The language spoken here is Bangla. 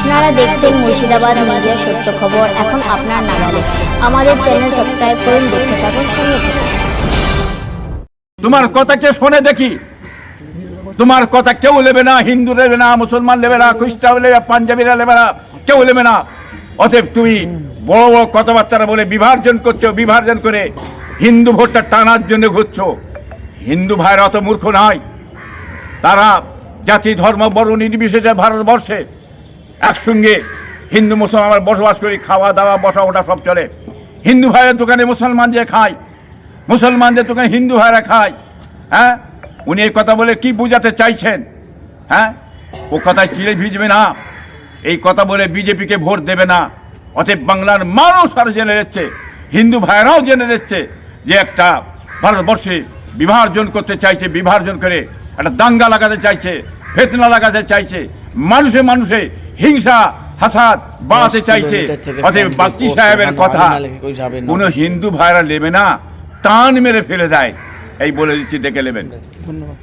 আপনারা দেখছেন মুর্শিদাবাদ মিডিয়া সত্য খবর। এখন আপনার নাগালে। আমাদের চ্যানেল সাবস্ক্রাইব করুন দেখতে থাকুন তোমার কথা কে শোনে দেখি? তোমার কথা কেউ নেবে না হিন্দু নেবে না মুসলমান নেবে না খ্রিস্টান না, পাঞ্জাবিরা নেবে না কেউ নেবে না। অতএব তুমি বড় বড় কথাবার্তা বলে বিভাজন করছ বিভাজন করে হিন্দু ভোটটা টানার জন্য ঘুরছো। হিন্দু ভাইয়ের অত মূর্খ নয়। তারা জাতি ধর্ম বর্ণ নির্বিশেষে ভারতবর্ষে একসঙ্গে হিন্দু, মুসলমান আমরা বসবাস করি, খাওয়া দাওয়া, বসা ওঠা সব চলে। হিন্দু ভাইয়ের দোকানে মুসলমান যে খায়, মুসলমানদের দোকানে হিন্দু ভাইরা খায় হ্যাঁ? উনি এই কথা বলে কি বোঝাতে চাইছেন হ্যাঁ? ও কথায় চিড়ে ভিজবে না, এই কথা বলে বিজেপিকে ভোট দেবে না। অতএব বাংলার মানুষ আরও জেনে যাচ্ছে হিন্দু ভাইরাও জেনে যাচ্ছে যে একটা ভারতবর্ষে বিভাজন করতে চাইছে বিভাজন করে একটা দাঙ্গা লাগাতে চাইছে, ফেতনা লাগাতে চাইছে। মানুষে মানুষে হিংসা হাসাদ বাড়াতে চাইছে। অতএব বাগচি সাহেবের কথা কোনো হিন্দু ভাইরা নেবে না টান মেরে ফেলে দেয়। এই বলে দিচ্ছি ডেকে নেবেন। ধন্যবাদ।